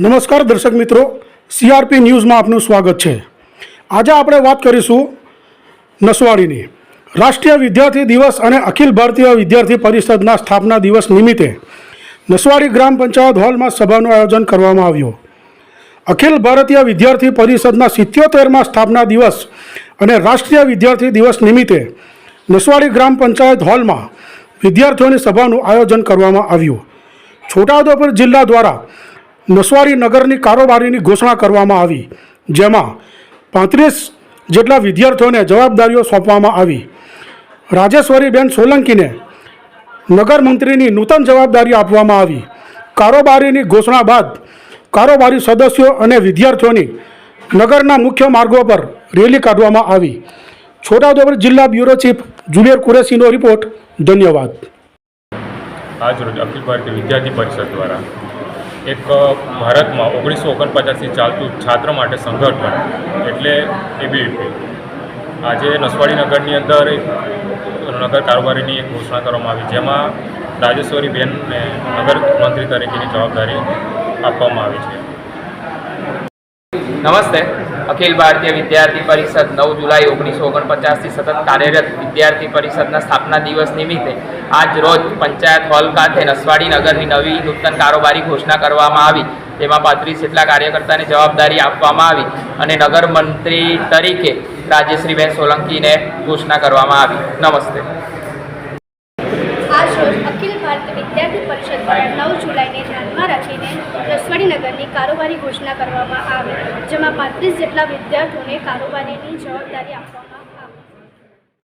નમસ્કાર દર્શક મિત્રો સીઆરપી ન્યૂઝમાં આપનું સ્વાગત છે. આજે આપણે વાત કરીશું નસવાડીની. રાષ્ટ્રીય વિદ્યાર્થી દિવસ અને અખિલ ભારતીય વિદ્યાર્થી પરિષદના સ્થાપના દિવસ નિમિત્તે નસવાડી ગ્રામ પંચાયત હોલમાં સભાનું આયોજન કરવામાં આવ્યું. અખિલ ભારતીય વિદ્યાર્થી પરિષદના સિત્યોતેરમાં સ્થાપના દિવસ અને રાષ્ટ્રીય વિદ્યાર્થી દિવસ નિમિત્તે નસવાડી ગ્રામ પંચાયત હોલમાં વિદ્યાર્થીઓની સભાનું આયોજન કરવામાં આવ્યું. છોટાઉદેપુર જિલ્લા દ્વારા નસવાડી નગરની કારોબારીની ઘોષણા કરવામાં આવી, જેમાં પાંત્રીસ જેટલા વિદ્યાર્થીઓને જવાબદારીઓ સોંપવામાં આવી. રાજેશ્વરીબેન સોલંકીને નગર મંત્રીની નૂતન જવાબદારી આપવામાં આવી. કારોબારીની ઘોષણા બાદ કારોબારી સદસ્યો અને વિદ્યાર્થીઓની નગરના મુખ્ય માર્ગો પર રેલી કાઢવામાં આવી. છોટાઉદેપુર જિલ્લા બ્યુરો ચીફ જુબેર કુરેશીનો રિપોર્ટ. ધન્યવાદ. આજ રોજ અખિલ ભારતીય વિદ્યાર્થી પરિષદ દ્વારા એક ભારતમાં ઓગણીસો ઓગણપચાસથી ચાલતું છાત્ર માટે સંગઠન એટલે એબીવીપી આજે નસવાડી નગરની અંદર એક નગર કારોબારીની એક ઘોષણા કરવામાં આવી, જેમાં રાજેશ્વરી બેનને નગર મંત્રી તરીકેની જવાબદારી આપવામાં આવી છે. નમસ્તે. અખિલ ભારતીય વિદ્યાર્થી પરિષદ નવ જુલાઈ ઓગણીસો ઓગણપચાસથી સતત કાર્યરત વિદ્યાર્થી પરિષદના સ્થાપના દિવસ નિમિત્તે આજ રોજ પંચાયત હોલ ખાતે નસવાડી નગરની નવી નૂતન કારોબારી ઘોષણા કરવામાં આવી. તેમાં પાંત્રીસ જેટલા કાર્યકર્તાને જવાબદારી આપવામાં આવી અને નગર મંત્રી તરીકે રાજેશ્રીબેન સોલંકીને ઘોષણા કરવામાં આવી. નમસ્તે. આજ રોજ અખિલ ભારતીય વિદ્યાર્થી પરિષદ નવ રસવાડી નગરની કારોબારી ઘોષણા કરવામાં આવી જેમાં પાંત્રીસ જેટલા વિદ્યાર્થીઓને કારોબારીની જવાબદારી આપવામાં